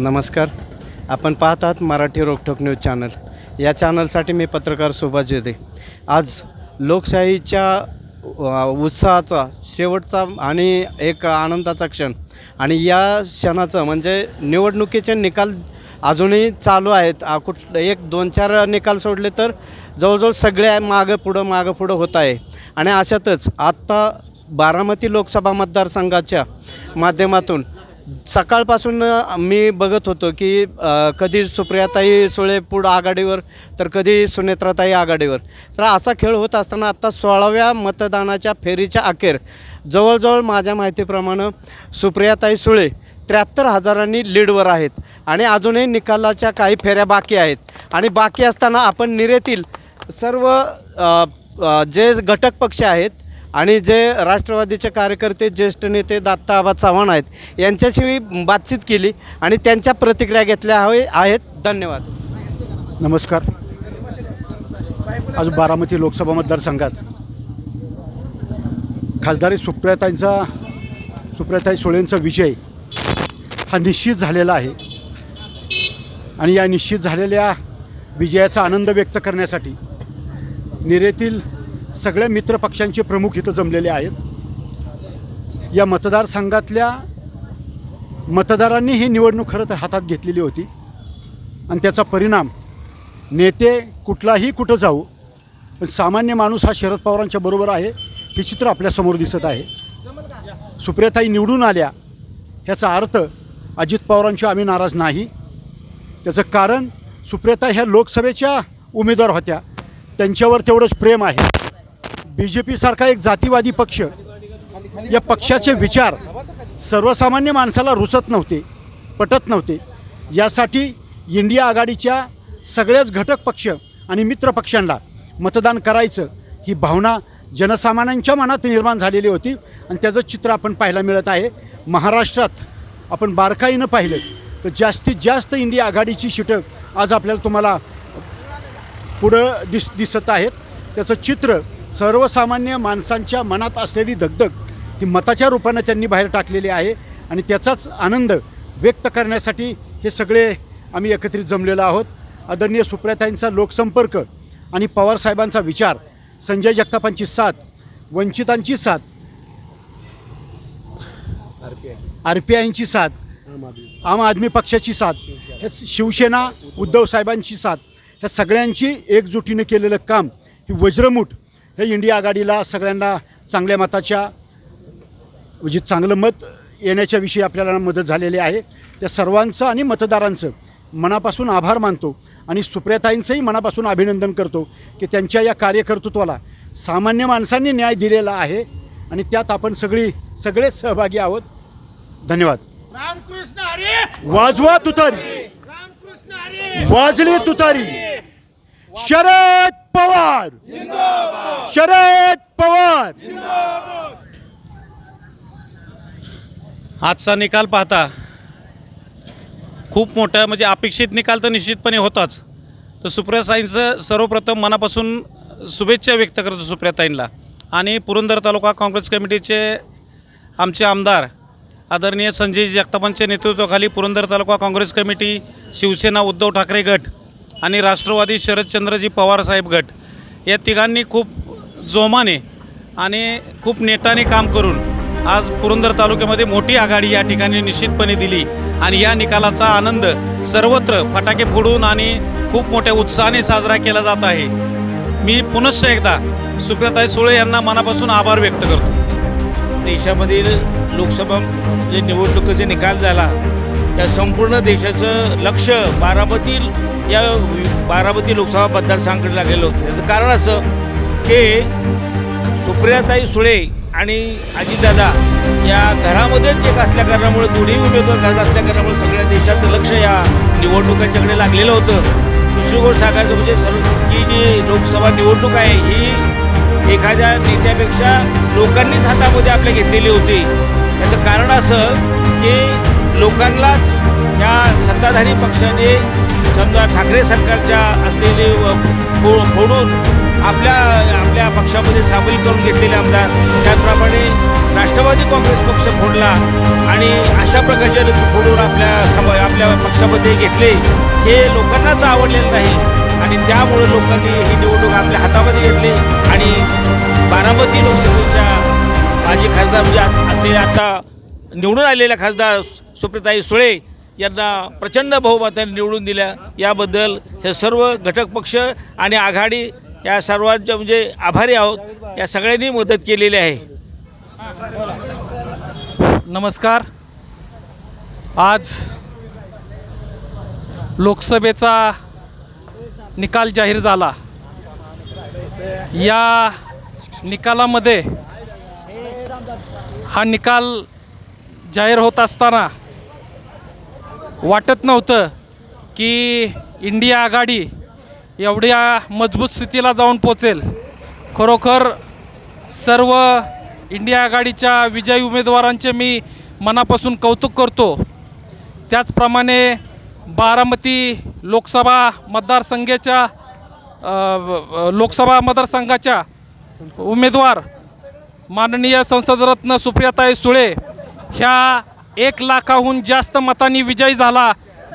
नमस्कार. आपण पाहत आहात मराठी रोकठोक न्यूज चॅनल. या चॅनलसाठी मी पत्रकार सुभाष जेदे आज लोकशाहीच्या उत्साहाचा शेवटचा आणि एक आनंदाचा क्षण. आणि या क्षणाचं म्हणजे निवडणुकीचे निकाल अजूनही चालू आहेत. आ, कुठ एक दोन चार निकाल सोडले तर जवळजवळ सगळे मागं पुढं मागं पुढं होत आहे. आणि अशातच आत्ता बारामती लोकसभा मतदारसंघाच्या माध्यमातून सकाळपासून मी बघत होतो की कधी सुप्रियाताई सुळे पुढं आघाडीवर तर कधी सुनेत्राताई आघाडीवर. तर असा खेळ होत असताना आत्ता सोळाव्या मतदानाच्या फेरीच्या अखेर जवळजवळ माझ्या माहितीप्रमाणे सुप्रियाताई सुळे त्र्याहत्तर हजारांनी लीडवर आहेत आणि अजूनही निकालाच्या काही फेऱ्या बाकी आहेत. आणि बाकी असताना आपण निरेतील सर्व जे घटक पक्ष आहेत आणि जे राष्ट्रवादीचे कार्यकर्ते ज्येष्ठ नेते दत्ता आबा चव्हाण आहेत यांच्याशी मी बातचीत केली आणि त्यांच्या प्रतिक्रिया घेतल्या हवे आहेत. धन्यवाद. नमस्कार. आज बारामती लोकसभा मतदारसंघात खासदारी सुप्रियाताईंचा सुप्रियाताई सुळेंचा विजय हा निश्चित झालेला आहे. आणि या निश्चित झालेल्या विजयाचा आनंद व्यक्त करण्यासाठी निरेतील सगळ्या मित्रपक्षांचे प्रमुख इथं जमलेले आहेत. या मतदारसंघातल्या मतदारांनी ही निवडणूक खरं तर हातात घेतलेली होती. आणि त्याचा परिणाम नेते कुठलाही कुठं जाऊ पण सामान्य माणूस हा शरद पवारांच्या बरोबर आहे हे चित्र आपल्यासमोर दिसत आहे. सुप्रियाताई निवडून आल्या ह्याचा अर्थ अजित पवारांशी आम्ही नाराज नाही. त्याचं कारण सुप्रियाता ह्या लोकसभेच्या उमेदवार होत्या त्यांच्यावर तेवढंच प्रेम आहे. बी जे पीसारखा एक जातीवादी पक्ष. या पक्षाचे विचार सर्वसामान्य माणसाला रुचत नव्हते पटत नव्हते. यासाठी इंडिया आघाडीच्या सगळेच घटक पक्ष आणि मित्र पक्षांना मतदान करायचं ही भावना जनसामान्यांच्या मनात निर्माण झालेली होती आणि त्याचं चित्र आपण पाहायला मिळत आहे. महाराष्ट्रात आपण बारकाईनं पाहिलं तर जास्तीत जास्त इंडिया आघाडीची शिटक आज आपल्याला तुम्हाला पुढं दिस दिसत आहेत. त्याचं चित्र सर्वसामान्य माणसांच्या मनात असलेली दगदग ती मताच्या रूपानं त्यांनी बाहेर टाकलेली आहे आणि त्याचाच आनंद व्यक्त करण्यासाठी हे सगळे आम्ही एकत्रित जमलेलो आहोत. आदरणीय सुप्रियाताईंचा लोकसंपर्क आणि पवारसाहेबांचा विचार संजय जगतापांची साथ वंचितांची साथ आर पी आयची साथ आम आदमी पक्षाची साथ हे शिवसेना उद्धव साहेबांची साथ ह्या सगळ्यांची एकजुटीने केलेलं काम ही वज्रमूठ हे इंडिया आघाडीला सगळ्यांना चांगल्या मताच्या म्हणजे चांगलं मत येण्याच्या विषयी आपल्याला मदत झालेली आहे. त्या सर्वांचं आणि मतदारांचं मनापासून आभार मानतो आणि सुप्रियाताईंचंही मनापासून अभिनंदन करतो की त्यांच्या या कार्यकर्तृत्वाला सामान्य माणसांनी न्याय दिलेला आहे आणि त्यात आपण सगळी सगळेच सहभागी आहोत. धन्यवाद. रामकृष्ण हरी! वाजवा तुतारी. वाजली तुतारी. शरद पवार! शरद पवार! आजचा निकाल पाहता खूप मोठा म्हणजे अपेक्षित निकाल तर निश्चितपणे होताच. तर सुप्रियाताईंचं सर्वप्रथम मनापासून शुभेच्छा व्यक्त करतो सुप्रियाताईंना आणि पुरंदर तालुका काँग्रेस कमिटीचे आमचे आमदार आदरणीय संजय जगतापांच्या नेतृत्वाखाली पुरंदर तालुका काँग्रेस कमिटी शिवसेना उद्धव ठाकरे गट आणि राष्ट्रवादी शरदचंद्रजी पवारसाहेब गट या तिघांनी खूप जोमाने आणि खूप नेटाने काम करून आज पुरंदर तालुक्यामध्ये मोठी आघाडी या ठिकाणी निश्चितपणे दिली आणि या निकालाचा आनंद सर्वत्र फटाके फोडून आणि खूप मोठ्या उत्साहाने साजरा केला जात आहे. मी पुनश्च एकदा सुप्रियाताई सुळे यांना मनापासून आभार व्यक्त करतो. देशामधील लोकसभा जे निवडणुकीचे निकाल झाला त्या संपूर्ण देशाचं लक्ष बारामती या बारामती लोकसभा मतदारसंघाकडे लागलेलं होतं. त्याचं कारण असं की सुप्रियाताई सुळे आणि अजितदादा या घरामध्येच एक असल्या कारणामुळे दोन्ही उमेदवार घरात असल्या कारणामुळे सगळ्या देशाचं लक्ष या निवडणुकांच्याकडे लागलेलं होतं. दुसरी गोष्ट सांगायचं म्हणजे सर्व ही जी लोकसभा निवडणूक आहे ही एखाद्या नेत्यापेक्षा लोकांनीच हातामध्ये आपल्या घेतलेली होती. याचं कारण असं की लोकांनाच या सत्ताधारी पक्षाने समजा ठाकरे सरकारच्या असलेले व- फो फोडून आपल्या आपल्या पक्षामध्ये सामील करून घेतलेले आमदार त्याचप्रमाणे राष्ट्रवादी काँग्रेस पक्ष फोडला आणि अशा प्रकारचे फोडून आपल्या सम आपल्या पक्षामध्ये घेतले हे लोकांनाच आवडलेलं नाही. आणि त्यामुळे लोकांनी ही निवडणूक आपल्या हातामध्ये घेतली आणि बारामती लोकसभेच्या माजी खासदार म्हणजे असलेले आता निवडून आलेल्या खासदार सुप्रिताई सुळे यांना प्रचंड बहुमताने निवडून दिल्या. याबद्दल हे सर्व घटक पक्ष आणि आघाडी या सर्वांच्या म्हणजे आभारी आहोत. या सगळ्यांनी मदत केलेली आहे. नमस्कार. आज लोकसभेचा निकाल जाहीर झाला. या निकालामध्ये हा निकाल जाहीर होत असताना वाटत नव्हतं की इंडिया आघाडी एवढ्या मजबूत स्थितीला जाऊन पोचेल. खरोखर सर्व इंडिया आघाडीच्या विजयी उमेदवारांचे मी मनापासून कौतुक करतो. त्याचप्रमाणे बारामती लोकसभा मतदारसंघाच्या लोकसभा मतदारसंघाच्या उमेदवार माननीय संसदरत्न सुप्रियाताई सुळे ह्या एक लाखाहून जास्त मतांनी विजयी झाला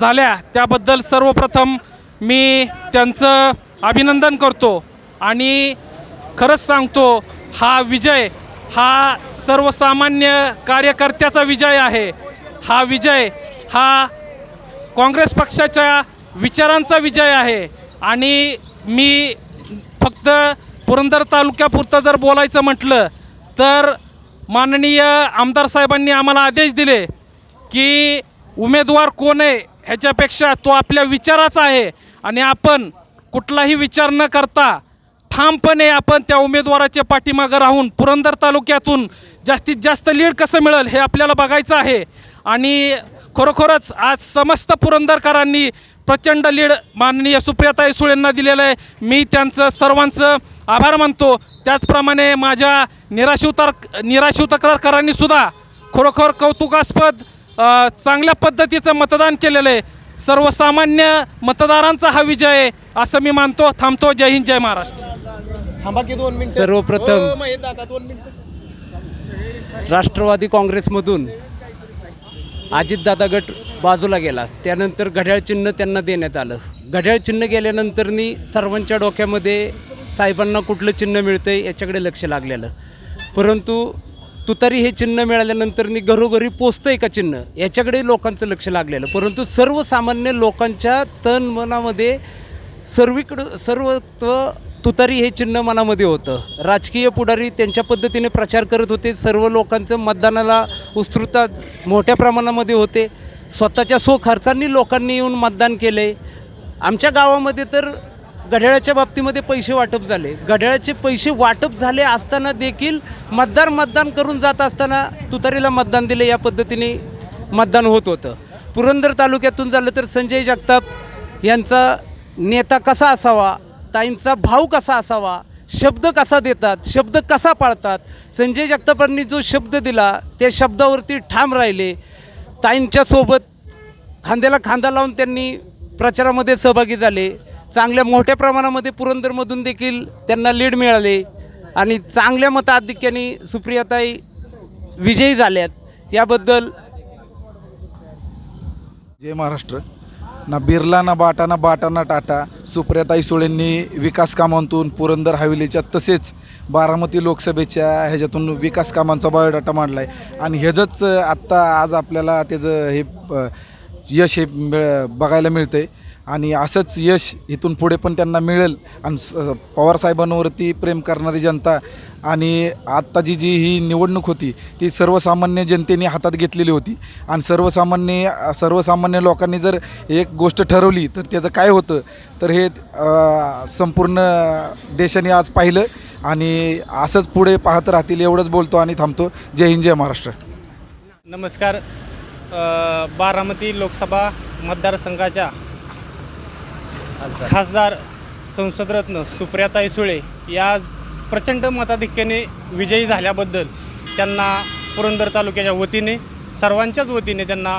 झाल्या. त्याबद्दल सर्वप्रथम मी त्यांचं अभिनंदन करतो आणि खरंच सांगतो हा विजय हा सर्वसामान्य कार्यकर्त्याचा विजय आहे. हा विजय हा काँग्रेस पक्षाच्या विचारांचा विजय आहे. आणि मी फक्त पुरंदर तालुक्यापुरतं जर बोलायचं म्हटलं तर माननीय आमदार साहेबांनी आम्हाला आदेश दिले की उमेदवार कोण आहे ह्याच्यापेक्षा तो आपल्या विचाराचा आहे आणि आपण कुठलाही विचार न करता ठामपणे आपण त्या उमेदवाराच्या पाठीमागं राहून पुरंदर तालुक्यातून जास्तीत जास्त लीड कसं मिळेल हे आपल्याला बघायचं आहे. आणि खरोखरच आज समस्त पुरंदरकरांनी प्रचंड लीड माननीय सुप्रियाताई सुळेंना दिलेलं आहे. मी त्यांचं सर्वांचं आभार मानतो. त्याचप्रमाणे माझ्या निराशिवतार निराशिव तक्रारकरांनी सुद्धा खरोखर कौतुकास्पद चांगल्या पद्धतीचं मतदान केलेलं आहे. सर्वसामान्य मतदारांचा हा विजय आहे असं मी मानतो. थांबतो. जय हिंद जय महाराष्ट्र. सर्वप्रथम राष्ट्रवादी काँग्रेसमधून अजितदादा गट बाजूला गेला. त्यानंतर घड्याळ चिन्ह त्यांना देण्यात आलं. घड्याळ चिन्ह गेल्यानंतरनी सर्वांच्या डोक्यामध्ये साहेबांना कुठलं चिन्ह मिळतं आहे याच्याकडे लक्ष लागलेलं. परंतु तुतारी हे चिन्ह मिळाल्यानंतरनी घरोघरी पोचतं आहे का चिन्ह? याच्याकडे लोकांचं लक्ष लागलेलं. परंतु सर्वसामान्य लोकांच्या तन मनामध्ये सर्वीकडं सर्वत्व तुतारी हे चिन्ह मनामध्ये होतं. राजकीय पुढारी त्यांच्या पद्धतीने प्रचार करत होते. सर्व लोकांचं मतदानाला उत्स्फूर्तता मोठ्या प्रमाणामध्ये होते. स्वतःच्या सो खर्चांनी लोकांनी येऊन मतदान केले आमच्या गावामध्ये तर घड्याळाच्या बाबतीमध्ये पैसे वाटप झाले. घड्याळाचे पैसे वाटप झाले असताना देखील मतदार मतदान करून जात असताना तुतारीला मतदान दिले या पद्धतीने मतदान होत होतं. पुरंदर तालुक्यातून झालं तर संजय जगताप यांचा नेता कसा असावा? ताईंचा भाव कसा असावा? शब्द कसा देतात? शब्द कसा पाळतात? संजय जगतापांनी जो शब्द दिला त्या शब्दावरती ठाम राहिले. ताईंच्यासोबत खांद्याला खांदा लावून त्यांनी प्रचारामध्ये सहभागी झाले. चांगल्या मोठ्या प्रमाणामध्ये पुरंदरमधून देखील त्यांना लीड मिळाले. आणि चांगल्या मताधिक्याने सुप्रियाताई विजयी झाल्यात. याबद्दल जय महाराष्ट्र. ना बिर्ला ना बाटा ना बाटा ना टाटा. सुप्रियाताई सुळेंनी विकास कामांतून पुरंदर हवेलीच्या तसेच बारामती लोकसभेच्या ह्याच्यातून विकास कामांचा बायोडाटा मांडला आहे आणि ह्याचंच आत्ता आज आपल्याला त्याचं हे यश हे मिळ बघायला मिळतं आहे आणि असंच यश इथून पुढे पण त्यांना मिळेल. आणि स- पवारसाहेबांवरती प्रेम करणारी जनता आणि आत्ताची जी ही निवडणूक होती ती सर्वसामान्य जनतेने हातात घेतलेली होती. आणि सर्वसामान्य सर्वसामान्य लोकांनी जर एक गोष्ट ठरवली तर त्याचं काय होतं? तर हे संपूर्ण देशाने आज पाहिलं आणि असंच पुढे पाहत राहतील एवढंच बोलतो आणि थांबतो. जय हिंद जय महाराष्ट्र. नमस्कार. बारामती लोकसभा मतदारसंघाच्या खासदार. संसदरत्न सुप्रियाताई सुळे या आज प्रचंड मताधिक्याने विजयी झाल्याबद्दल त्यांना पुरंदर तालुक्याच्या वतीने सर्वांच्याच वतीने त्यांना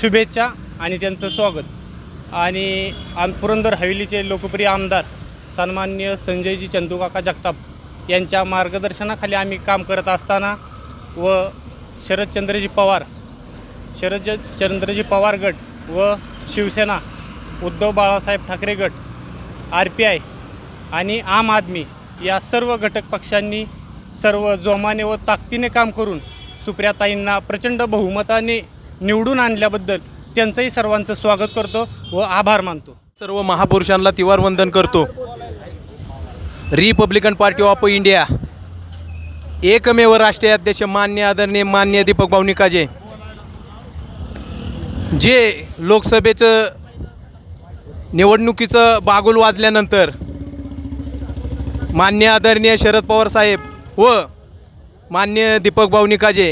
शुभेच्छा आणि त्यांचं स्वागत. आणि आम पुरंदर हवेलीचे लोकप्रिय आमदार सन्मान्य संजयजी चंदूकाका जगताप यांच्या मार्गदर्शनाखाली आम्ही काम करत असताना व शरदचंद्रजी पवार शरद चंद्रजी पवार गट व शिवसेना उद्धव बाळासाहेब ठाकरे गट आर पी आय आणि आम आदमी या सर्व घटक पक्षांनी सर्व जोमाने व ताकदीने काम करून सुप्रियाताईंना प्रचंड बहुमताने निवडून आणल्याबद्दल त्यांचंही सर्वांचं स्वागत करतो व आभार मानतो. सर्व महापुरुषांना तिवार वंदन करतो. रिपब्लिकन पार्टी ऑफ इंडिया एकमेव राष्ट्रीय अध्यक्ष मान्य आदरणीय मान्य दीपक भाऊ निकाजे जे लोकसभेचं निवडणुकीचं बागुल वाजल्यानंतर मान्य आदरणीय शरद पवार साहेब व मान्य दीपक भाऊ निकाजे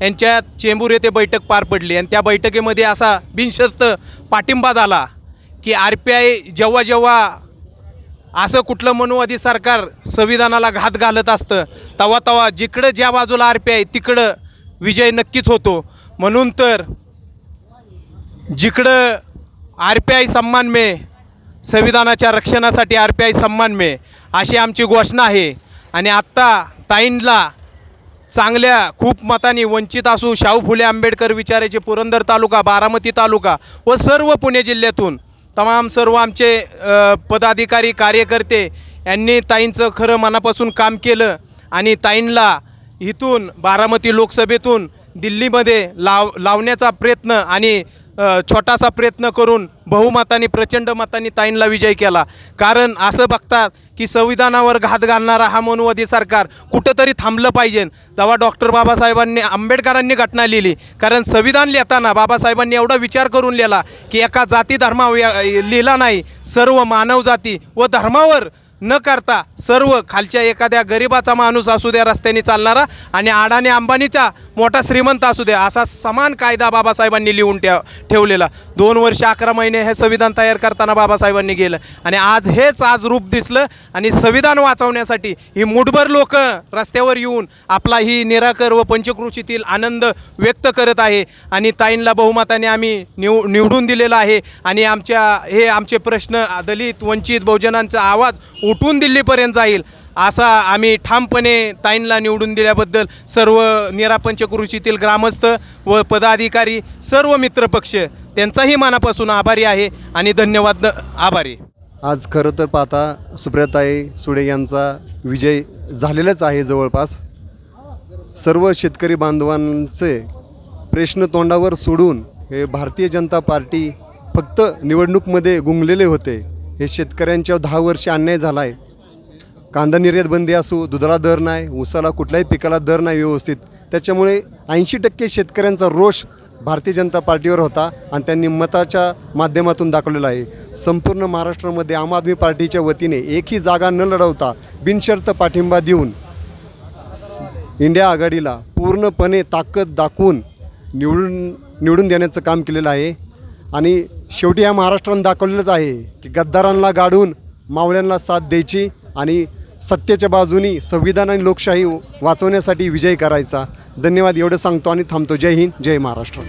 यांच्यात चेंबूर येथे बैठक पार पडली आणि त्या बैठकीमध्ये असा बिनशर्त पाठिंबा झाला की आर पी आय जेव्हा जेव्हा असं कुठलं मनुवादी सरकार संविधानाला घात घालत असतं तवा तवा जिकडं ज्या बाजूला आर पी आय तिकडं विजय नक्कीच होतो. म्हणून तर जिकडं आर पी आय सन्मान मे. संविधानाच्या रक्षणासाठी आर पी आय सन्मान मे. अशी आमची घोषणा आहे. आणि आत्ता ताईंला चांगल्या खूप मताने वंचित असू शाहू फुले आंबेडकर विचाराचे पुरंदर तालुका बारामती तालुका व सर्व पुणे जिल्ह्यातून तमाम सर्व आमचे पदाधिकारी कार्यकर्ते यांनी ताईंचं खरं मनापासून काम केलं आणि ताईंला इथून बारामती लोकसभेतून दिल्लीमध्ये लाव लावण्याचा प्रयत्न आणि छोटासा प्रयत्न करून बहुमताने प्रचंड मतांनी ताईंला विजय केला. कारण असं बघतात की संविधानावर घात घालणारा हा मनुवादी सरकार कुठंतरी थांबलं पाहिजे. तेव्हा डॉक्टर बाबासाहेबांनी आंबेडकरांनी घटना लिहिली. कारण संविधान लिहिताना बाबासाहेबांनी एवढा विचार करून लिहिला की एका जाती धर्मा लिहिला नाही. सर्व मानव जाती व धर्मावर न करता सर्व खालच्या एखाद्या गरिबाचा माणूस असू द्या रस्त्याने चालणारा आणि अडाणी अंबानीचा मोठा श्रीमंत असू द्या असा समान कायदा बाबासाहेबांनी लिहून ठेव ठेवलेला. दोन वर्ष अकरा महिने हे संविधान तयार करताना बाबासाहेबांनी गेलं. आणि आज हेच आज रूप दिसलं आणि संविधान वाचवण्यासाठी ही मुठभर लोक रस्त्यावर येऊन आपला ही निराकर व पंचकृषीतील आनंद व्यक्त करत आहे. आणि ताईंला बहुमताने आम्ही निव निवडून दिलेला आहे. आणि आमच्या हे आमचे प्रश्न दलित वंचित बहुजनांचा आवाज उठून दिल्लीपर्यंत जाईल. असा आम्ही ठामपणे ताईंला निवडून दिल्याबद्दल सर्व निरापंचकृषीतील ग्रामस्थ व पदाधिकारी सर्व मित्रपक्ष त्यांचाही मनापासून आभारी आहे आणि धन्यवाद आभारी. आज खरं तर पाहता सुप्रियाताई सुडे यांचा विजय झालेलाच आहे जवळपास. सर्व शेतकरी बांधवांचे प्रश्न तोंडावर सोडून हे भारतीय जनता पार्टी फक्त निवडणूकमध्ये गुंगलेले होते. हे शेतकऱ्यांच्या दहा वर्ष अन्याय झाला आहे कांदा निर्यात बंदी असू दुधाला दर नाही ऊसाला कुठल्याही पिकाला दर नाही व्यवस्थित. त्याच्यामुळे ऐंशी टक्के शेतकऱ्यांचा रोष भारतीय जनता पार्टीवर होता आणि त्यांनी मताच्या माध्यमातून दाखवलेला आहे. संपूर्ण महाराष्ट्रामध्ये आम आदमी पार्टीच्या वतीने एकही जागा न लढवता बिनशर्त पाठिंबा देऊन इंडिया आघाडीला पूर्णपणे ताकद दाखवून निवडून निवडून देण्याचं काम केलेलं आहे. आणि शेवटी या महाराष्ट्रानं दाखवलेलंच आहे की गद्दारांना गाडून मावळ्यांना साथ द्यायची आणि सत्तेच्या बाजूनी संविधान आणि लोकशाही वाचवण्यासाठी विजय करायचा. धन्यवाद एवढं सांगतो आणि थांबतो. जय हिंद जय महाराष्ट्र.